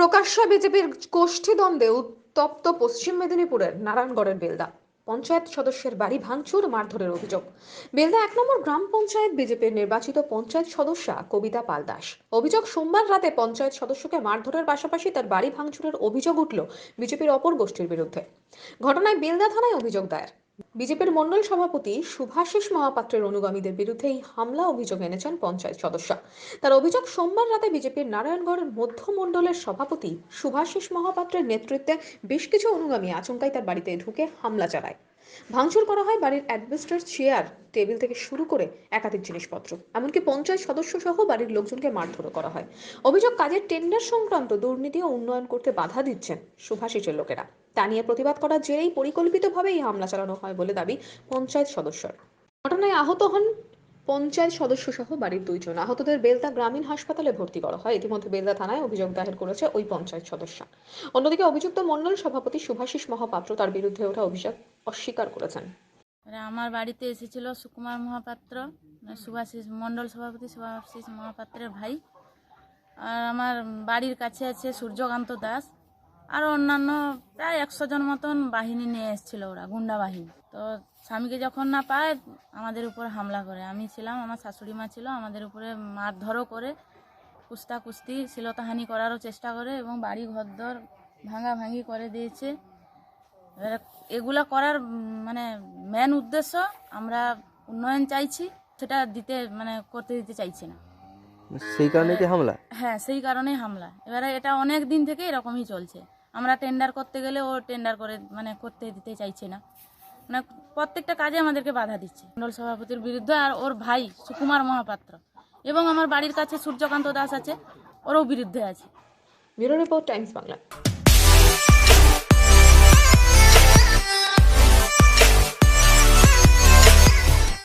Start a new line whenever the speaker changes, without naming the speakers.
প্রকাশ্য বিজেপির গোষ্ঠী দ্বন্দ্বে উত্তপ্ত পশ্চিম মেদিনীপুরের নারায়ণগড়ের বেলদা। পঞ্চায়েত সদস্যের বাড়ি ভাঙচুর, মারধরের অভিযোগ। বেলদা এক নম্বর গ্রাম পঞ্চায়েত বিজেপির নির্বাচিত পঞ্চায়েত সদস্যা কবিতা পাল দাস। অভিযোগ সোমবার রাতে পঞ্চায়েত সদস্যকে মারধরের পাশাপাশি তার বাড়ি ভাঙচুরের অভিযোগ উঠল বিজেপির অপর গোষ্ঠীর বিরুদ্ধে। ঘটনায় বেলদা থানায় অভিযোগ দায়ের। বিজেপির মণ্ডল সভাপতি শুভাশিস মহাপাত্রের অনুগামীদের বিরুদ্ধে এই হামলা অভিযোগ এনেছেন পঞ্চায়েত সদস্য। তার অভিযোগ সোমবার রাতে বিজেপির নারায়ণগড় মধ্য মণ্ডলের সভাপতি শুভাশিস মহাপাত্রের নেতৃত্বে বেশ কিছু অনুগামী আচমকাই তার বাড়িতে ঢুকে হামলা চালায়। ভাঙচুর করা হয় বাড়ির অ্যাডভেস্টার চেয়ার, টেবিল থেকে শুরু করে একাধিক জিনিসপত্র। এমনকি পঞ্চায়েত সদস্য সহ বাড়ির লোকজনকে মারধরও করা হয়। অভিযোগ কাজের টেন্ডার সংক্রান্ত দুর্নীতি ও উন্নয়ন করতে বাধা দিচ্ছেন শুভাশিসের লোকেরা। তা নিয়ে প্রতিবাদ করার জেরেই পরিকল্পিতভাবে এই হামলা চালানো হয় বলে দাবি পঞ্চায়েত সদস্যর। ঘটনায় আহত হন পঞ্চায়েত সদস্য সহ বাড়ির দুইজন। আহতদের বেলদা গ্রামীণ হাসপাতালে ভর্তি করা হয়। ইতিমধ্যে বেলদা থানায় অভিযোগ দায়ের করেছে ওই পঞ্চায়েত সদস্য। অন্যদিকে অভিযুক্ত মণ্ডল সভাপতি শুভাশিস মহাপাত্র তার বিরুদ্ধে ওঠা অভিযোগ অস্বীকার করেছেন।
আমার বাড়িতে এসেছিল সুকুমার মহাপাত্র মানে সুভাষিস মণ্ডল সভাপতি সুভাষিস মহাপাত্রের ভাই। আর আমার বাড়ির কাছে আছে সূর্যকান্ত দাস। আর অন্যান্য প্রায় একশো জন মতন বাহিনী নিয়ে এসেছিল ওরা গুন্ডা বাহিনী। তো স্বামীকে যখন না পায় আমাদের উপর হামলা করে। আমি ছিলাম আমার শাশুড়ি মা ছিল আমাদের উপরে মারধরও করে কুস্তা কুস্তি শিলতাহানি করারও চেষ্টা করে এবং বাড়ি ঘরদর ভাঙা ভাঙি করে দিয়েছে। এবারে এগুলা করার মানে মেন উদ্দেশ্য আমরা উন্নয়ন চাইছি সেটা দিতে মানে করতে দিতে চাইছি না।
সেই কারণে কি হামলা?
হ্যাঁ সেই কারণেই হামলা। এবারে এটা অনেক দিন থেকে এরকমই চলছে। আমরা টেন্ডার করতে গেলে ও টেন্ডার করে মানে করতে দিতে চাইছে না। মানে প্রত্যেকটা কাজে আমাদেরকে বাধা দিচ্ছে। মন্ডল সভাপতির বিরুদ্ধে আর ওর ভাই সুকুমার মহাপাত্র এবং আমার বাড়ির কাছে সূর্যকান্ত দাস আছে, ওরও বিরুদ্ধে আছে।
Bureau Times Bangla.